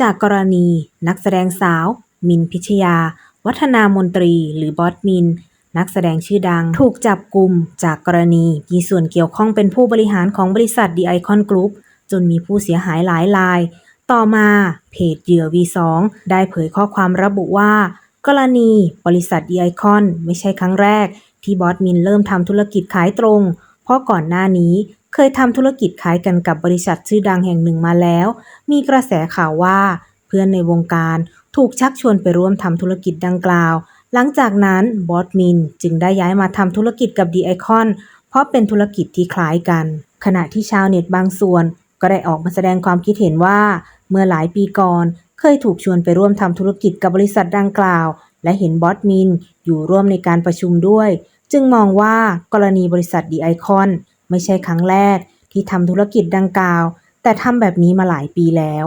จากกรณีนักแสดงสาว มินพิชยา วัฒนามนตรี หรือบอสมิน นักแสดงชื่อดัง ถูกจับกลุ่มจากกรณีมีส่วนเกี่ยวข้องเป็นผู้บริหารของบริษัท The Icon Group จนมีผู้เสียหายหลายราย ต่อมาเพจเหยื่อ V2 ได้เผยข้อความระบุว่า กรณีบริษัท The Icon ไม่ใช่ครั้งแรก ที่บอสมินเริ่มทำธุรกิจขายตรง เพราะก่อนหน้านี้ เคยทำธุรกิจขายกันกับบริษัทชื่อดังแห่งหนึ่งมาแล้ว มีกระแสข่าวว่า เพื่อนในวงการถูกชักชวนไปร่วมทำธุรกิจดังกล่าว หลังจากนั้นบอสมินจึงได้ย้ายมาทำธุรกิจกับดีไอคอนเพราะเป็นธุรกิจที่คล้ายกัน ขณะที่ชาวเน็ตบางส่วน ก็ได้ออกมาแสดงความคิดเห็นว่า เมื่อหลายปีก่อน เคยถูกชวนไปร่วมทำธุรกิจกับบริษัทดังกล่าว และเห็นบอสมินอยู่ร่วมในการประชุมด้วย จึงมองว่ากรณีบริษัทดีไอคอน ไม่ใช่ครั้งแรกที่ทำธุรกิจดังกล่าว แต่ทำแบบนี้มาหลายปีแล้ว